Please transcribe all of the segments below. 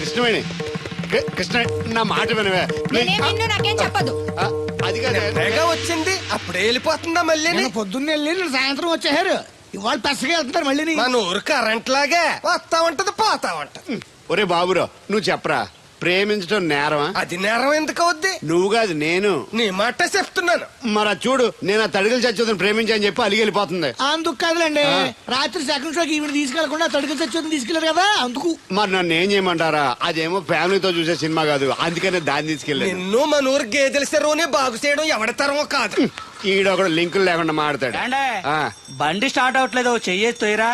కృష్ణవేణి. కృష్ణ నా మాట వినవే. నేనేం విన్ను నాకేం చెప్పదు. ఆ, అది కాదే తెగ వచ్చింది అప్పుడే వెళ్ళిపోతుందా మళ్ళీ నేను పొద్దున్నే వెళ్ళి సాయంత్రం వచ్చేసారు. ఇవాళ పెసగా వెళ్తున్నారు మళ్ళీ మన ఊరు కరెంట్ లాగే వస్తా ఉంటది పోతా ఉంటది. ఒరే బాబురో నువ్వు చెప్పరా? ప్రేమించడం నేరమా? అది నేరం ఎందుకు అవుద్ది? నువ్వు కాదు నేను. నీ మాట చెప్తున్నాను. మరి అది చూడు నేను ఆ తడికలు చచ్చేదని ప్రేమించని చెప్పి అలిగి వెళ్ళిపోతుంది. అందుకు కాదులేండి. రాత్రి సెకండ్ షోకి ఈవిడ తీసుకెళ్ళకుండా తడికి చచ్చి తీసుకెళ్ళారు కదా అందుకు. మరి నన్ను ఏం చేయమంటారా? అదేమో ఫ్యామిలీతో చూసే సినిమా కాదు అందుకనే దాన్ని తీసుకెళ్ళాను. నిన్ను మన ఊరు గేదెల చెరువుని బాగు చేయడం ఎవడి తరమో కాదు. ఈడొకడు లింకులు లేకుండా మాడతాడు బండి స్టార్ట్ అవట్లేదు చెయ్యేస్తోయరా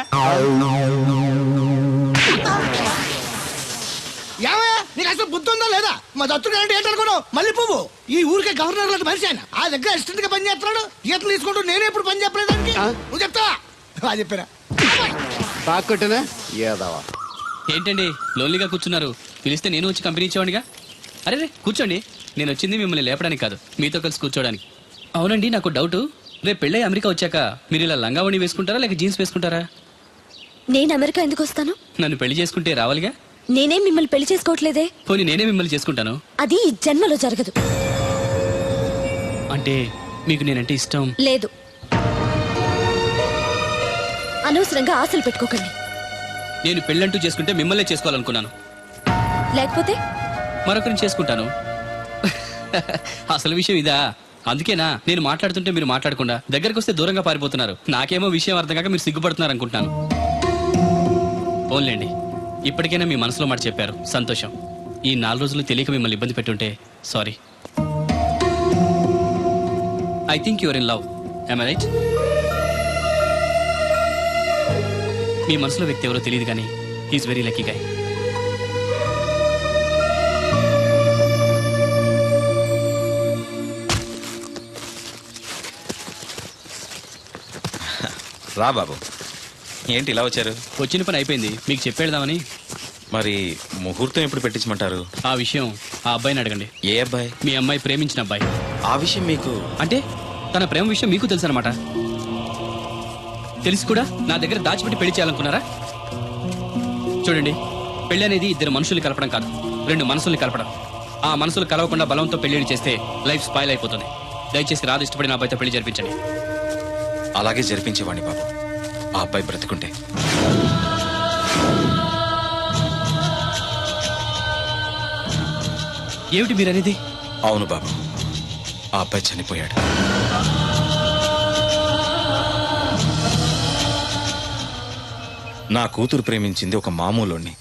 అసలు బుద్ధి ఉందా లేదా? మా దత్తుడు అంటే ఏంటనుకున్నావు మళ్ళీ పువ్వు. ఈ ఊరికే గవర్నర్ లాంటి మనిషి ఆయన. ఆ దగ్గర అసిస్టెంట్గా పని చేస్తున్నాడు. ఈతలు తీసుకుంటూ నేనే ఎప్పుడు పని చెప్పలేదు దానికి? నువ్వు చెప్తావా? ఆ చెప్పారా బాగా కొట్టినా? ఏదవా? ఏంటండి? లోన్లీగా కూర్చున్నారు. పిలిస్తే నేను వచ్చి కంపెనీ ఇచ్చేవాడిగా అరే రే కూర్చోండి. నేను వచ్చింది మిమ్మల్ని లేపడానికి కాదు. మీతో కలిసి కూర్చోడానికి. అవునండి నాకు డౌట్. రేపు పెళ్ళై అమెరికా వచ్చాక మీరు ఇలా లంగావణి వేసుకుంటారా లేక జీన్స్ వేసుకుంటారా? నేను అమెరికా ఎందుకు వస్తాను? నన్ను పెళ్ళి చేసుకుంటే రావాలిగా? నేనేం మిమ్మల్ని పెళ్ళి చేసుకోవట్లేదే? పోనీ నేనే మిమ్మల్ని చేసుకుంటాను. అది ఈ జన్మలో జరగదు. అంటే మీకు నేనంటే ఇష్టం? లేదు. అనవసరంగా ఆశలు పెట్టుకోకండి. నేను పెళ్ళంటూ చేసుకుంటే మిమ్మల్నే చేసుకోవాలనుకున్నాను. లేకపోతే? మరొకరిని చేసుకుంటాను. అసలు విషయం ఇదా? అందుకేనా? నేను మాట్లాడుతుంటే మీరు మాట్లాడకుండా దగ్గరకు వస్తే దూరంగా పారిపోతున్నారు. నాకేమో విషయం అర్థం కాక మీరు సిగ్గుపడుతున్నారు అనుకుంటున్నాను ఓన్లేండి ఇప్పటికైనా మీ మనసులో మాట చెప్పారు. సంతోషం. ఈ నాలుగు రోజులు తెలియక మిమ్మల్ని ఇబ్బంది పెట్టుంటే sorry. I think your in love I right మీ మనసులో వ్యక్తి ఎవరో తెలియదు కానీ హీస్ వెరీ లక్కీ గాయ్ రా బాబు. ఏంటి ఇలా వచ్చారు? వచ్చిన పని అయిపోయింది. మీకు చెప్పేద్దామని మరి ముహూర్తం ఎప్పుడు పెట్టించమంటారు? ఆ విషయం ఆ అబ్బాయిని అడగండి. ఏ అబ్బాయి? మీ అమ్మాయి ప్రేమించిన అబ్బాయి. ఆ విషయం మీకు అంటే తన ప్రేమ విషయం మీకు తెలుసు అనమాట తెలిసి కూడా? నా దగ్గర దాచిపెట్టి పెళ్ళి చేయాలనుకున్నారా? చూడండి పెళ్ళి అనేది ఇద్దరు మనుషుల్ని కలపడం కాదు. రెండు మనసుల్ని కలపడం. ఆ మనసులు కలవకుండా బలంతో పెళ్ళిని చేస్తే లైఫ్ స్పాయిల్ అయిపోతుంది. దయచేసి రాదు ఇష్టపడిన అబ్బాయితో పెళ్ళి జరిపించండి. అలాగే జరిపించేవాడిని బాబు. ఆ అబ్బాయి బ్రతికుంటే. ఏమిటి మీరు అనేది అవును బాబు. ఆ అబ్బాయి చనిపోయాడు. నా కూతురు ప్రేమించింది ఒక మామూలుణ్ణి.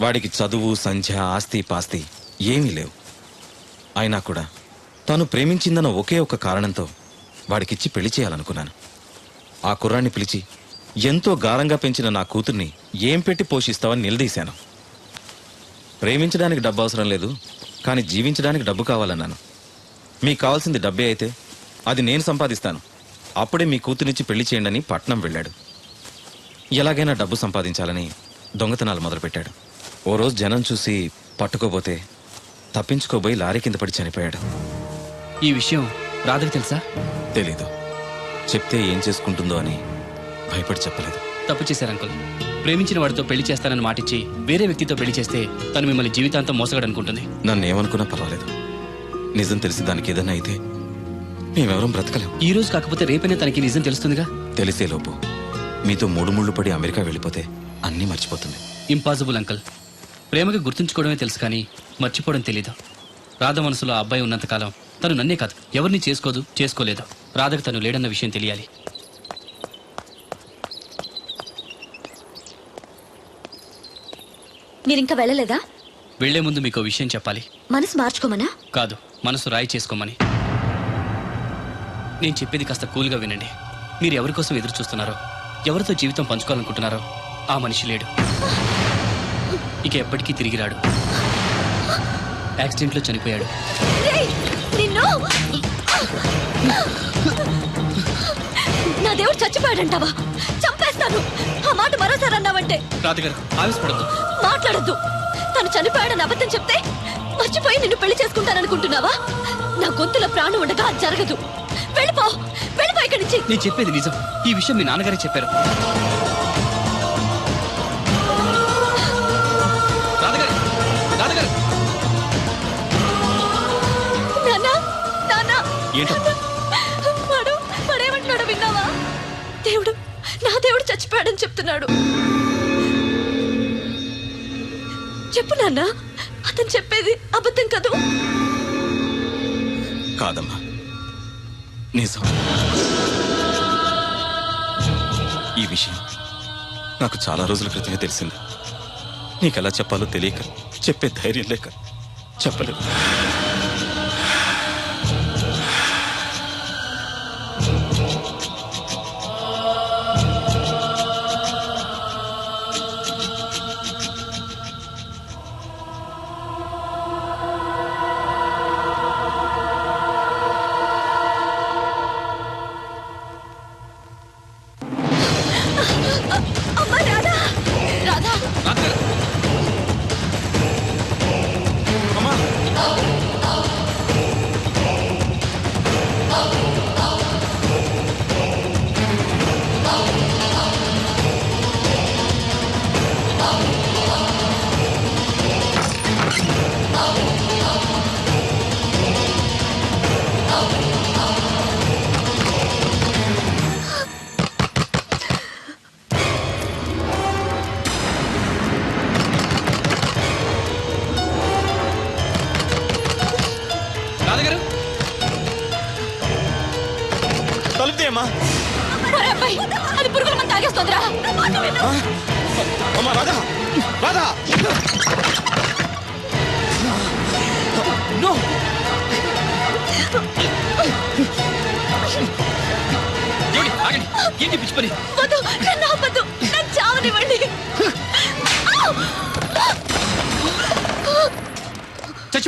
వాడికి చదువు సంధ్య ఆస్తి పాస్తి ఏమీ లేవు. అయినా కూడా తను ప్రేమించిందన్న ఒకే ఒక కారణంతో వాడికిచ్చి పెళ్ళి చేయాలనుకున్నాను. ఆ కుర్రాన్ని పిలిచి ఎంతో గారంగా పెంచిన నా కూతుర్ని ఏం పెట్టి పోషిస్తావని నిలదీశాను. ప్రేమించడానికి డబ్బు అవసరం లేదు కానీ జీవించడానికి డబ్బు కావాలన్నాను. మీకు కావాల్సింది డబ్బే అయితే అది నేను సంపాదిస్తాను. అప్పుడే మీ కూతురినిచ్చి పెళ్ళి చేయండి పట్నం వెళ్ళాడు. ఎలాగైనా డబ్బు సంపాదించాలని దొంగతనాలు మొదలుపెట్టాడు. ఓ రోజు జనం చూసి పట్టుకోబోతే తప్పించుకోబోయి లారీ కింద పడి చనిపోయాడు. ఈ విషయం రాధకి తెలుసా? తెలీదు. చెప్తే ఏం చేసుకుంటుందో అని భయపడి చెప్పలేదు. తప్పు చేశారు అంకుల్. ప్రేమించిన వాడితో పెళ్ళి చేస్తానని మాటిచ్చి వేరే వ్యక్తితో పెళ్ళి చేస్తే తను మిమ్మల్ని జీవితాంతం మోసగడనుకుంటుంది. నన్ను ఏమనుకున్నా పర్వాలేదు. నిజం తెలిసి దానికి ఏదైనా అయితే మేమెవరం బ్రతకలేం. ఈ రోజు కాకపోతే రేపైనా తనకి నిజం తెలుస్తుందిగా? తెలిసేలోపు మీతో మూడు ముళ్ళు పడి అమెరికా వెళ్ళిపోతే అన్నీ మర్చిపోతుంది. ఇంపాసిబుల్ అంకుల్ ప్రేమకి గుర్తుంచుకోవడమే తెలుసు కానీ మర్చిపోవడం తెలీదు. రాధ మనసులో ఆ అబ్బాయి ఉన్నంతకాలం తను నన్నే కాదు ఎవరిని చేసుకోదు చేసుకోలేదు. రాధకు తను లేడన్న విషయం తెలియాలి. మీరు ఇంకా వెళ్ళలేదా? వెళ్ళే ముందు మీకు విషయం చెప్పాలి. మనసు మార్చుకోమనా? కాదు మనసు రాయి చేసుకోమని. నేను చెప్పేది కాస్త కూల్గా వినండి. మీరు ఎవరి కోసం ఎదురు చూస్తున్నారో ఎవరితో జీవితం పంచుకోవాలనుకుంటున్నారో ఆ మనిషి లేడు. ఇక ఎప్పటికీ తిరిగి రాడు. యాక్సిడెంట్లో చనిపోయాడు. నా దేవుడు చచ్చిపోయాడంటావా? చంపేస్తాను! మాట మరోసారి అన్నావంటే. రాధగారు ఆవేశపడద్దు. మాట్లాడద్దు. తను చనిపోయాడని అబద్ధం చెప్తే మర్చిపోయి నిన్ను పెళ్ళి చేసుకుంటాననుకుంటున్నావా? నా గొంతులో ప్రాణం ఉండగా అది జరగదు. వెళ్ళిపో. వెళ్ళిపో ఇక్కడి నుంచి. నేను చెప్పేది నిజం. ఈ విషయం మీ నాన్నగారే చెప్పారు. చెప్తున్నాడు. చెప్పు నాన్న అతను చెప్పేది అబద్ధం కదూ? కాదమ్మా. నిజం. ఈ విషయం నాకు చాలా రోజుల క్రితమే తెలిసింది. నీకెలా చెప్పాలో తెలియక చెప్పే ధైర్యం లేక చెప్పలేదు.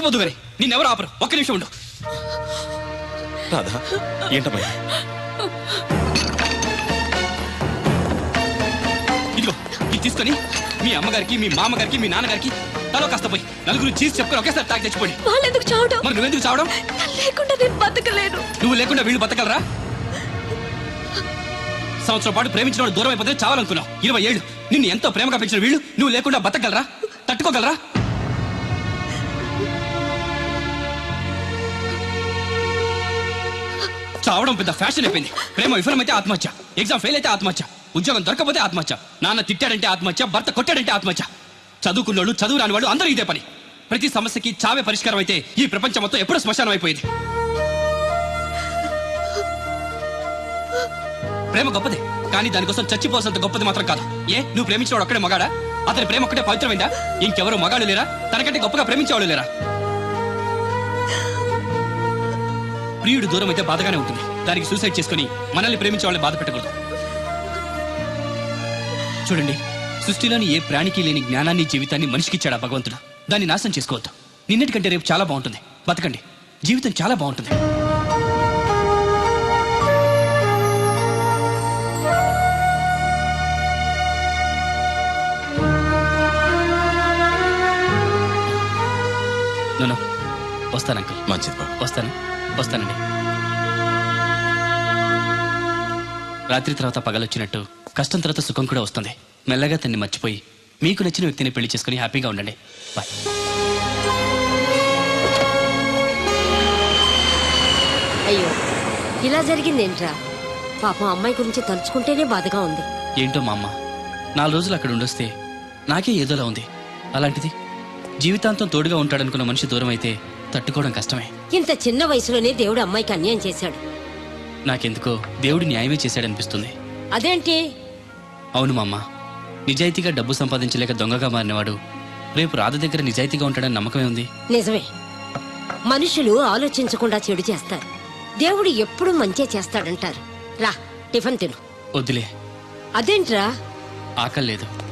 చచ్చిపోదు గారి నిన్నెవరు ఆపరు. ఒక్క నిమిషం ఉండు. రాధా ఏంటమ్మా ఇది? ఇదిగో ఇది తీసుకొని మీ అమ్మగారికి మీ మామగారికి మీ నాన్నగారికి తలో కాస్త పోయి నలుగురు చీజ్ చెప్పుకొని ఒకేసారి తాగి తెచ్చిపోండి. మరి నువ్వెందుకు చావడం? నన్ను లేకుండా నేను బతకలేను. నువ్వు లేకుండా వీళ్ళు బతకలరా? సంవత్సరం పాటు ప్రేమించిన వాడు దూరం అయిపోతే చావాలనుకున్నావు. ఇరవై ఏళ్ళు నిన్ను ఎంతో ప్రేమగా పెంచిన వీళ్ళు నువ్వు లేకుండా బతకగలరా? తట్టుకోగలరా? చావడం పెద్ద ఫ్యాషన్ అయిపోయింది. ప్రేమ విఫలమైతే ఆత్మహత్య ఎగ్జామ్ ఫెయిల్ అయితే ఆత్మహత్య ఉద్యోగం దొరకపోతే ఆత్మహత్య నాన్న తిట్టాడంటే ఆత్మహత్య భర్త కొట్టాడంటే ఆత్మహత్య. చదువుకున్నోళ్ళు చదువు రాని వాళ్ళు అందరూ ఇదే పని. ప్రతి సమస్యకి చావే పరిష్కారం అయితే ఈ ప్రపంచం మొత్తం ఎప్పుడూ శ్మశానం అయిపోయింది. ప్రేమ గొప్పదే కానీ దానికోసం చచ్చిపోవాల్సినంత గొప్పది మాత్రం కాదు. ఏ నువ్వు ప్రేమించిన ఒక్కడే మగాడా? అతని ప్రేమ ఒక్కటే పవిత్రమైందా? ఇంకెవరు మగాడు లేరా? తనకంటే గొప్పగా ప్రేమించేవాళ్ళు లేరా? ప్రియుడు దూరం అయితే బాధగానే ఉంటుంది. దానికి సూసైడ్ చేసుకుని మనల్ని ప్రేమించే వాళ్ళని బాధ పెట్టకూడదు. చూడండి సృష్టిలోని ఏ ప్రాణికి లేని జ్ఞానాన్ని జీవితాన్ని మనిషికిచ్చాడా భగవంతుడు? దాన్ని నాశనం చేసుకోవద్దు. నిన్నటికంటే రేపు చాలా బాగుంటుంది. బతకండి. జీవితం చాలా బాగుంటుంది. వస్తాను అంకుల్. మంచిది వస్తాను. వస్తానండి. రాత్రి తర్వాత పగలొచ్చినట్టు కష్టం తర్వాత సుఖం కూడా వస్తుంది. మెల్లగా తన్ని మర్చిపోయి మీకు నచ్చిన వ్యక్తిని పెళ్ళి చేసుకుని హ్యాపీగా ఉండండి. బాయ్. అయ్యో ఇలా జరిగిందేంట్రా? పాపం అమ్మాయి గురించి తలుచుకుంటేనే బాధగా ఉంది. ఏంటో మా అమ్మ? నాలుగు రోజులు అక్కడ ఉండొస్తే నాకే ఏదోలా ఉంది. అలాంటిది జీవితాంతం తోడుగా ఉంటాడనుకున్న మనిషి దూరం అయితే తట్టుకోవడం కష్టమే. ఇంత చిన్న వయసులోనే దేవుడు అమ్మాయికి అన్యాయం చేశాడు. నాకెందుకో దేవుడు న్యాయమే చేశాడనిపిస్తుంది. అదేంటి? అవును మా అమ్మ నిజాయితీగా డబ్బు సంపాదించలేక దొంగగా మారినవాడు రేపు రాధ దగ్గర నిజాయితీగా ఉంటాడని నమ్మకమే ఉంది. నిజమే. మనుషులు ఆలోచించకుండా చెడు చేస్తారు. దేవుడు ఎప్పుడు మంచే చేస్తాడంటారు. రా టిఫిన్ తిను. వద్దులే. అదేంట్రా? ఆకలి లేదు.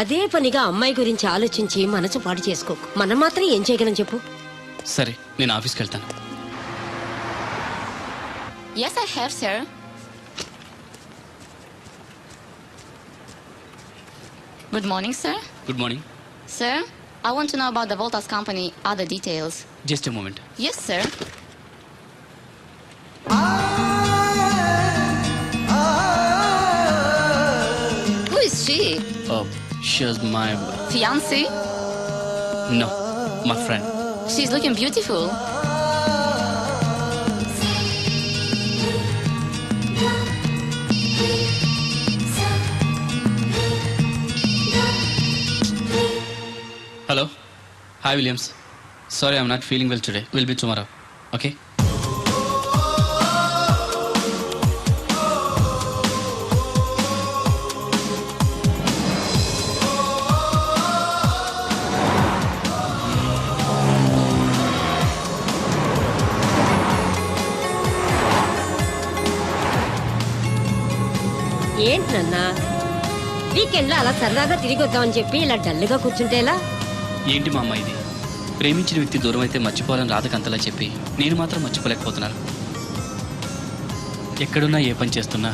అదే పనిగా అమ్మాయి గురించి ఆలోచించి మనసు పాడు చేసుకోకు మనం మాత్రం ఏం చేయగలం చెప్పు సరే నేను ఆఫీస్కి వెళ్తాను Yes, I have, sir. Good morning, sir. Good morning Sir, I want to know about the Voltas company, other details. Just a moment Yes, sir. Who is she? She's my... Fiancé? No, my friend. She's looking beautiful. Hello. Hi, Williams. Sorry, I'm not feeling well today. We'll be tomorrow. Okay? వీకెండ్లో అలా సరదాగా తిరిగి వద్దామని చెప్పి ఇలా డల్గా కూర్చుంటే ఎలా? ఏంటి మా అమ్మ ఇది? ప్రేమించిన వ్యక్తి దూరం అయితే మర్చిపోవాలని రాధకంతలా చెప్పి నేను మాత్రం మర్చిపోలేకపోతున్నాను. ఎక్కడున్నా ఏ పని చేస్తున్నా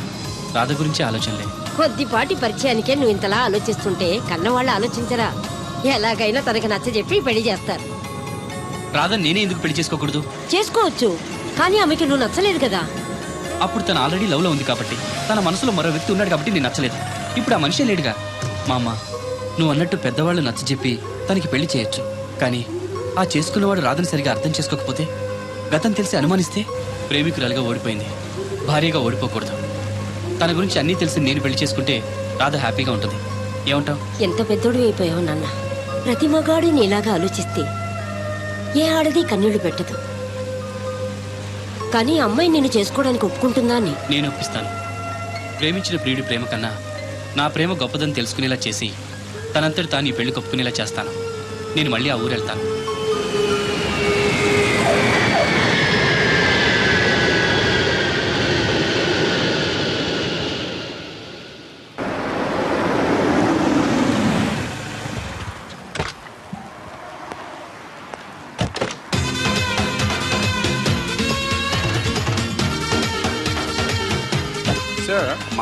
రాధ గురించి ఆలోచనలే కొద్దిపాటి పరిచయానికే నువ్వు ఇంతలా ఆలోచిస్తుంటే కన్నవాళ్ళు ఆలోచించరా? ఎలాగైనా తనకు నచ్చ చెప్పి పెళ్ళి చేస్తారు. రాధ నేనే ఎందుకు పెళ్ళి చేసుకోకూడదు? చేసుకోవచ్చు కానీ ఆమెకి నువ్వు నచ్చలేదు కదా? అప్పుడు తను ఆల్రెడీ లవ్లో ఉంది కాబట్టి తన మనసులో మరో వ్యక్తి ఉన్నాడు కాబట్టి నేను నచ్చలేదు. ఇప్పుడు ఆ మనిషే లేడుగా. మా అమ్మ నువ్వు అన్నట్టు పెద్దవాళ్ళు నచ్చజెప్పి తనకి పెళ్ళి చేయొచ్చు. కానీ ఆ చేసుకున్నవాడు రాదని సరిగా అర్థం చేసుకోకపోతే గతం తెలిసి అనుమానిస్తే ప్రేమికురాలుగా ఓడిపోయింది. భార్యగా ఓడిపోకూడదు. తన గురించి అన్నీ తెలిసి నేను పెళ్ళి చేసుకుంటే రాధ హ్యాపీగా ఉంటుంది. ఏమంటావు? ఎంత పెద్దోడు అయిపోయావు నాన్న? ప్రతి మగాడు నీలాగా ఆలోచిస్తే ఏ ఆడది కన్నీళ్ళు పెట్టదు. కానీ అమ్మాయి నిన్ను చేసుకోవడానికి ఒప్పుకుంటుందా అని. నేను ఒప్పిస్తాను. ప్రేమించిన ప్రియుడి ప్రేమ కన్నా నా ప్రేమ గొప్పదని తెలుసుకునేలా చేసి తనంతటి తాను ఈ పెళ్ళి ఒప్పుకునేలా చేస్తాను. నేను మళ్ళీ ఆ ఊరు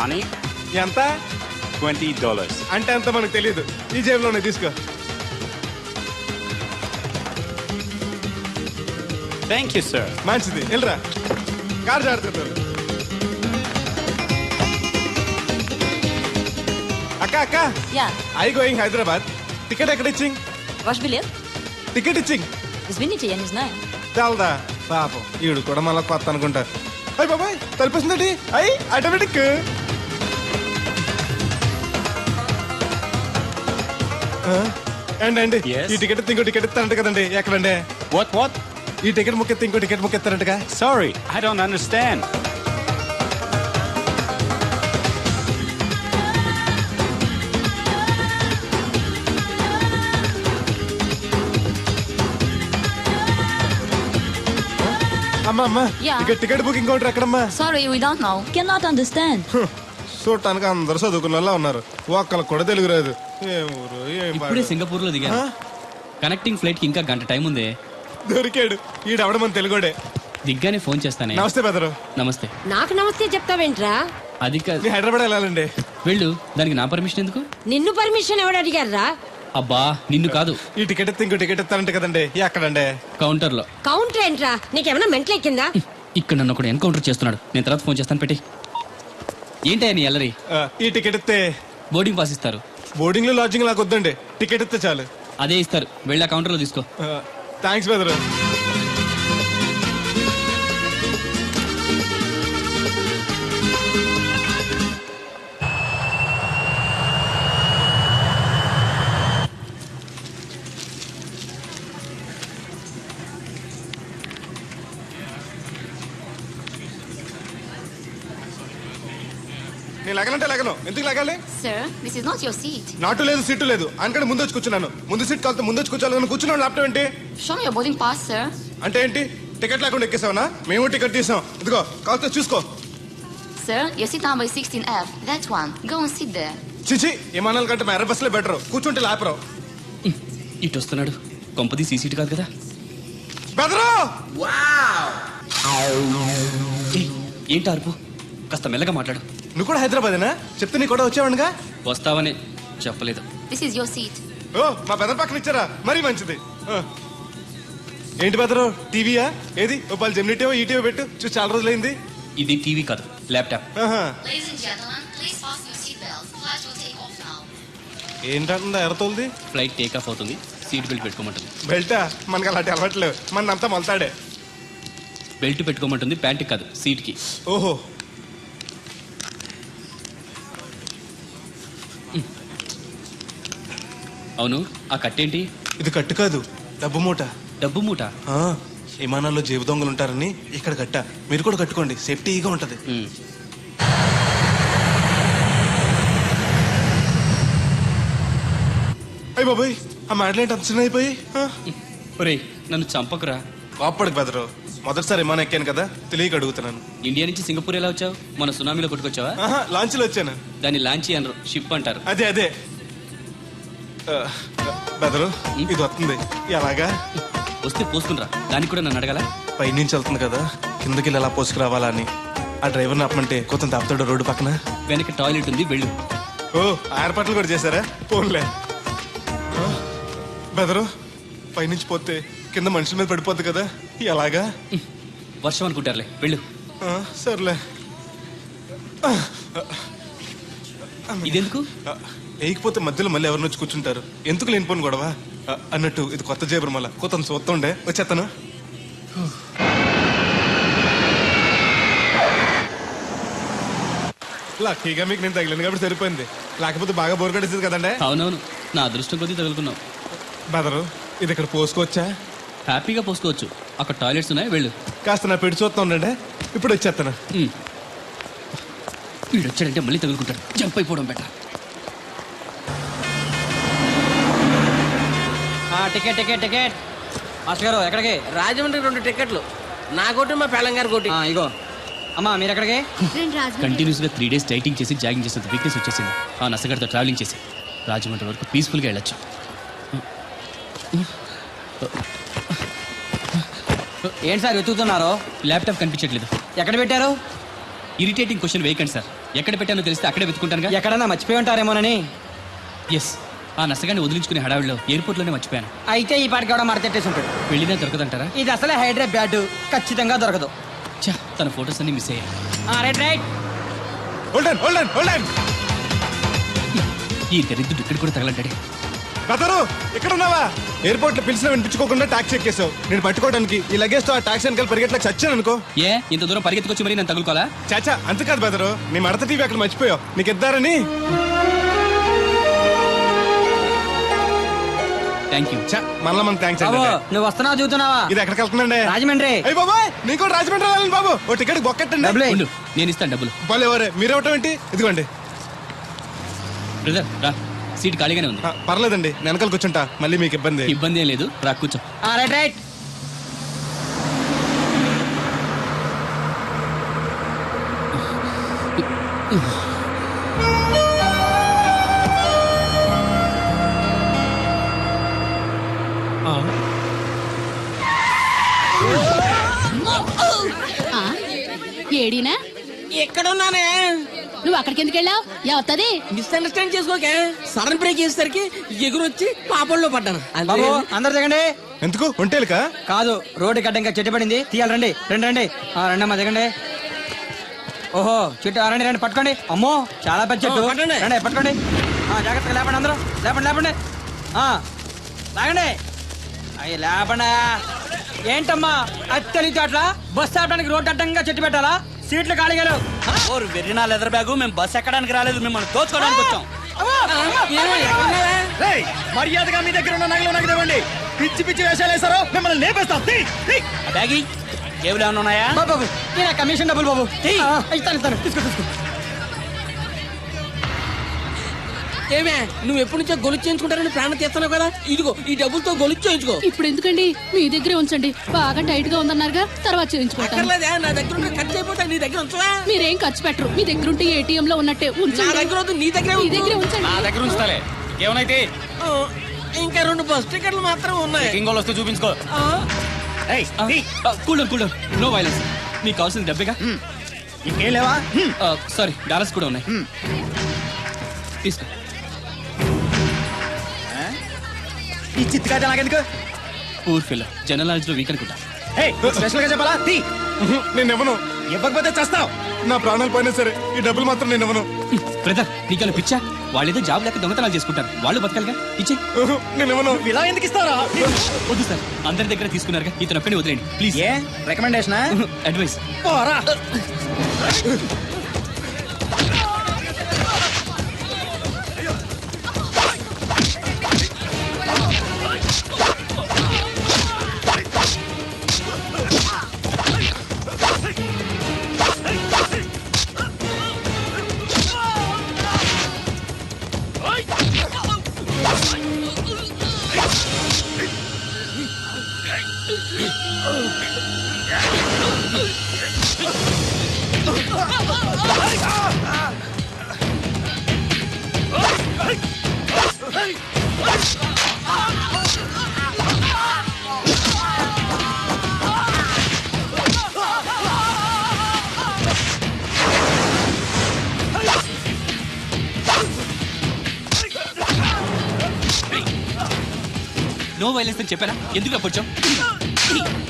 మనీ ఎంత? ట్వంటీ డాలర్స్ అంటే అంత మనకు తెలియదు ఈ జేబులోనే తీసుకో. థ్యాంక్ యూ సార్ మంచిది. వెళ్ళరా. కారు జాడుతున్నారు అక్క అక్క. ఐ గోయింగ్ హైదరాబాద్ టికెట్ ఎక్కడ ఇచ్చింగ్? వాష్ బిలియర్ టికెట్ ఇచ్చింగ్. విని చేయండి పాపం. ఈడు కూడా మళ్ళీ కొత్త అనుకుంటారు అయ్యి బాబాయ్ తలిపిస్తుంది అయ్యి ఆటోమేటిక్ అండి అండి Yes? ఈ టికెట్ ఇంకో టికెట్ ఇస్తారంట కదండి. ఎక్కడండి? వాట్ వాట్ ఈ టికెట్ ముక్కెత్తి ఇంకో టికెట్ ముక్కెత్తారంటగా? సారీ ఐ డోంట్ అండర్స్టాండ్ అమ్మా అమ్మా Yeah. ఇక టికెట్ బుకింగ్ కౌంటర్ ఎక్కడమ్మా? Sorry, we don't know. cannot understand. చూడటానికి అందరు చదువుకున్న వాళ్ళ ఉన్నారు. ఒక్కళ్ళకి కూడా తెలుగు రాదు. ఏం ఊరు ఏం ఇప్పుడే పాడు. సింగపూర్లో దిగాను. కనెక్టింగ్ ఫ్లైట్కి ఇంకా గంట టైం ఉంది. దొరికాడు. ఈడవడం మన తెలుగుడే? దిగ్గానే ఫోన్ చేస్తానే. నమస్తే బెదరు నమస్తే. నాకు నమస్తే చెప్తావేంట్రా? అది కాదు. హైదరాబాద్ వెళ్ళాలండి. వెళ్ళు. దానికి నా పర్మిషన్ ఎందుకు? నిన్ను పర్మిషన్ ఎవడు అడిగారా అబ్బా నిన్ను కాదు. ఈ టికెట్ ఎత్తి ఇంకో టికెట్ ఇస్తారంట కదండి. ఎక్కడండి? కౌంటర్లో. కౌంటర్ ఏంట్రా? నీకేమైనా మెంట్లెక్కిందా? ఇక్కడ నన్ను ఒకడు ఎన్కౌంటర్ చేస్తున్నాడు. నేను తర్వాత ఫోన్ చేస్తాను పెట్టి. ఏంటయ్యా నీ అల్లరి? ఆ, ఈ టికెట్ ఇస్తే బోర్డింగ్ పాస్ ఇస్తారు. బోర్డింగ్లో లాడ్జింగ్ లాగా వద్దండి టికెట్ ఇస్తే చాలు. అదే ఇస్తారు. వెళ్ళి ఆ కౌంటర్లో తీసుకో. థ్యాంక్స్ బెదరు ఎందుకు లగాలి? Sir, this is not your seat. నాటు లేదు సీటు లేదు. అందుకని ముందు వచ్చి కూర్చున్నాను. ముందు సీట్ కాలితే ముందు వచ్చి కూర్చోాలని కూర్చున్నాను ల్యాప్టాప్ ఏంటి? Me your boarding pass, sir. అంటే ఏంటి? టికెట్ లేకుండా ఎక్కేసావనా? మేము టికెట్ తీసాం. ఇదిగో కాలితే చూసుకో. Sir, your seat number is 16F. That one. Go and sit there. చిచి విమానాల కంటే మా ఎర్ర బస్సులే బెటర్ కూర్చుంటే లాపరావు ఇటు వస్తున్నాడు. కొంపది సీసీటీ కాదు కదా. బెదరు! ఏంటి అరుపు? కాస్త మెల్లగా మాట్లాడు. నువ్వు కూడా హైదరాబాదేనా? చెప్తే నీ కూడా వచ్చావనుగా వస్తావనే చెప్పలేదు. This is your seat. Oh my brother పక్కన ఇచ్చారా? మరీ మంచిది. ఆ. ఏంటి బెదరు టీవీయా? ఏది? ఓ పలు జెమినిటీవో ఈటీవో పెట్టు. చూసి చాలా రోజులైంది. ఇది టీవీ కాదు ల్యాప్టాప్. ఆహా. Ladies and gentlemen, please fasten your seatbelts. Flight will take off now. ఏంటంటుందా ఎర్రతోల్ది ఫ్లైట్ టేక్ ఆఫ్ అవుతుంది. సీట్ బెల్ట్ పెట్టుకోమంటుంది. బెల్టా? మనకి అలాంటి అలవాట్లేవు మన అంతా మొలతాడే. బెల్ట్ పెట్టుకోమంటుంది ప్యాంట్ కాదు సీట్కి ఓహో. అవును ఆ కట్టేంటి? ఇది కట్టు కాదు డబ్బు మూట. డబ్బు మూట? ఆ, విమానాల్లో జేబు దొంగలు ఉంటారని ఇక్కడ కట్ట. మీరు కూడా కట్టుకోండి సేఫ్టీగా ఉంటది. ఉమ్. అయ్యి బాబాయ్ ఆ మాటలేంటి అంత చిన్న అయిపోయి ఒరేయ్ నన్ను చంపకురా. కోప్పడికి బెదరు. మొదటిసారి విమానం ఎక్కాను కదా తెలియక అడుగుతున్నాను. ఇండియా నుంచి సింగపూర్ ఎలా వచ్చావు? మన సునామీలో కొట్టుకొచ్చావా? ఆహా లాంచ్లో వచ్చాను. దాన్ని లాంచీ అనరు షిప్ అంటారు. అదే అదే. బెదరు ఇది వస్తుంది. ఎలాగా? వస్తే పోసుకునిరా దానికి కూడా నన్ను అడగాల? పైనుంచి వెళ్తుంది కదా. కిందకి ఎలా పోసుకురావాలా అని. ఆ డ్రైవర్ని ఆపమంటే కొత్త ఆపుతాడు రోడ్డు పక్కన. వెనక టాయిలెట్ ఉంది వెళ్ళు. ఓ ఏర్పాట్లు కూడా చేశారా? పోన్లే. బెదరు పైనుంచి పోతే కింద మనుషుల మీద పడిపోద్ది కదా. ఎలాగా? వర్షం అనుకుంటారులే వెళ్ళు. సర్లే. ఇదెందుకు? వేయకపోతే మధ్యలో మళ్ళీ ఎవరిని వచ్చి కూర్చుంటారు? ఎందుకు లేనిపోను గొడవ? అన్నట్టు ఇది కొత్త జేబురు మళ్ళా కొత్త చూస్తుండే. వచ్చేస్తాను లక్కీగా మీకు నేను తగిలింది కాబట్టి సరిపోయింది. లేకపోతే బాగా బోర్ కట్టేసింది కదండే? అవునవును. నా అదృష్టం కొద్దీ తగులుకున్నావు బెదరు ఇది ఇక్కడ పోసుకోవచ్చా? హ్యాపీగా పోసుకోవచ్చు. అక్కడ టాయిలెట్స్ ఉన్నాయి వెళ్ళు. కాస్త నా పెట్టి చూస్తా ఉండండి. ఇప్పుడు వచ్చేస్తాను. వీడు వచ్చాడంటే మళ్ళీ తగులుకుంటాడు. జంప్ అయిపోవడం better. Ticket ticket ticket. Master గారు ఎక్కడికి? రాజమండ్రి రెండు టికెట్లు నా కోటి మా పెళ్ళం గారి కోటి. ఆ, ఇగో. అమ్మా మీరు ఎక్కడికి? కంటిన్యూస్గా త్రీ డేస్ డైటింగ్ చేసి జాగింగ్ చేసేంత వీక్నెస్ వచ్చేసింది. ఆ నసగడితో ట్రావెలింగ్ చేసి. రాజమండ్రి వరకు పీస్ఫుల్గా వెళ్ళొచ్చు. ఏంటి సార్ వెతుకుతున్నారు? ల్యాప్టాప్ కనిపించట్లేదు. ఎక్కడ పెట్టారు? ఇరిటేటింగ్ క్వశ్చన్ వేయకండి సార్ ఎక్కడ పెట్టానో తెలిస్తే అక్కడే వెతుకుంటానుగా ఎక్కడన్నా మర్చిపోయి ఉంటారేమోనని? ఎస్ ఆ నసగాన్ని వదిలించుకునే హడావిడిలో ఎయిర్పోర్ట్లోనే మర్చిపోయాను. అయితే ఈ పాటికి కూడా మరచెట్టేసి ఉంటాడు వెళ్ళినా దొరకదంటారా? ఇది అసలే హైదరాబాద్ ఖచ్చితంగా దొరకదు. ఛా, తన ఫొటోస్ అన్ని మిస్ అయ్యాయి. ఆ, right right. Hold on hold on hold on. ఈ దరిద్రుడు ఇక్కడ కూడా తగలంటాడే. బెదరు ఇక్కడ ఉన్నావా ఎయిర్పోర్ట్లో పిలిచిన వినిపించుకోకుండా టాక్సీ ఎక్కేసావు నేను పట్టుకోవడానికి ఈ లగేజ్తో ఆ టాక్సీ వెనకాల పరిగెట్లకు చచ్చాను అనుకో. ఏ ఇంత దూరం పరిగెత్తుకొచ్చి మరి నేను తగులుకోవాలా? చాచా అంతకాదు బెదరు నీ మడత టీవీ అక్కడ మర్చిపోయావు. నీకు ఇద్దారని. థ్యాంక్ యూ చా మళ్ళా మన థ్యాంక్స్ బాబు అండి నువ్వు వస్తున్నావు చూస్తున్నావా ఇది ఎక్కడికి వెళ్తుందండి రాజమండ్రి. అయ్యి బాబాయ్ నీకు కూడా రాజమండ్రి వెళ్ళాలి బాబు. ఓ టికెట్ బొక్కెట్టండి. డబ్బులే. ఉండు నేను ఇస్తాను డబ్బులు. బాలే ఎవరే మీరు ఇవ్వటం ఏంటి? ఇదిగోండి. బ్రదర్ రా. సీట్ ఖాళీగానే ఉంది. ఆ, పర్లేదండి నేను వెనకాల కూర్చుంటా. మళ్ళీ మీకు ఇబ్బంది ఇబ్బంది ఏం లేదు. రా కూర్చో. ఆ, రైట్ రైట్. ఎక్కడున్నానే? నువ్వు అక్కడికి ఎందుకు వెళ్ళావు? ఎవత్తది మిస్అండర్స్టాండ్ చేసుకోకే. సడన్ బ్రేక్ చేసేసరికి ఎగురొచ్చి పాపంలో పడ్డాను. బాబు అందరు దిగండి. ఎందుకు? ఒంటేలుకా? కాదు రోడ్డు గడ్డంగా చెట్టు పడింది. తీయాలి రండి. రండి రండి. ఆ, రండి అమ్మా దిగండి. ఓహో చెట్టు ఆ, రండి రండి. పట్టుకోండి. అమ్మో చాలా పెద్ద చెట్టు. ఓ, పట్టండి. రండి పట్టుకోండి. ఆ, జాగ్రత్తగా లేపండి అందరూ. లేపండి లేపండి. ఆ, లాగండి. అయ్యి లేపండి. ఏంటమ్మా? అత్తలితో అట్లా బస్ ఆపడానికి రోడ్డు అడ్డంగా చెట్టు పెట్టాలా? సీట్లు ఖాళీగా లేవు. ఓరు వెర్రినా లెదర్ బ్యాగు మేము బస్ ఎక్కడానికి రాలేదు మిమ్మల్ని దోచుకోవడానికి వచ్చాం? మర్యాదగా మీ దగ్గర ఉన్న నగలు నాకు ఇవ్వండి. పిచ్చి పిచ్చి వేషాలు వేసారో మిమ్మల్ని లేపేస్తాం. బ్యాగి జేబులు ఏమైనా ఉన్నాయా? బాబు ఈయన కమిషన్ డబ్బులు బాబు. ఇస్తాను ఇస్తాను. తీసుకో తీసుకో. ఏమే నువ్వు ఎప్పటి నుంచో గొలుసు చేయించుకుంటారని ప్రాణం తీస్తున్నావు కదా? ఇదిగో ఈ డబ్బులతో గొలుసు చేయించుకో. ఇప్పుడు ఎందుకండి? మీ దగ్గరే ఉంచండి. బాగా టైట్గా ఉందన్నారుగా తర్వాత చేయించుకుంటాను. అక్కర్లేదే నా దగ్గర ఉన్న ఖర్చు అయిపోతాయి నీ దగ్గర ఉంచవా? మీరేం ఖర్చు పెట్టరు. మీ దగ్గర ఉంటే ఏటీఎం లో ఉన్నట్టే నా ఉంచండి దగ్గర వద్దు నీ దగ్గరే మీ ఉంచు. దగ్గరే ఉంచండి. దగ్గర ఉంచుతాలే. ఏమైతే ఆ, ఇంకా రెండు బస్ టికెట్లు మాత్రం ఉన్నాయి. ఇంకోళ్ళు వస్తే చూపించుకో. ఆ, కూల్ కూల్ నో వైలెన్స్ నీకు కావాల్సిన డబ్బేగా ఇంకేం లేవా? సారీ డాలర్స్ కూడా ఉన్నాయి. తీసుకో. ఈ చిత్తుగా నాకెందుకు? పూర్ ఫిల్ జనరల్ నాలెడ్జ్లో వీక్ అనుకుంటా. స్పెషల్గా చెప్పాలా? తీ. నేను ఇవ్వను ఇవ్వకపోతే చేస్తావు. నా ప్రాణాలు పోయినా సరే ఈ డబ్బులు మాత్రం నేను ఇవ్వను బ్రదర్ నీకేమైనా పిచ్చా? వాళ్ళేదో జాబ్ లేక దొంగతనాలు చేసుకుంటారు. వాళ్ళు బతకాలిగా? ఇచ్చే నేను ఇవ్వను ఇలా ఎందుకు ఇస్తారా వద్దు సార్. అందరి దగ్గర తీసుకున్నారుగా. ఇతను ఒక్కని వదిలేండి ప్లీజ్ ఏ? రికమెండేషనా అడ్వైస్ పోరా. నో వైలెన్స్ అని చెప్పారా ఎందుకు అప్పొచ్చావు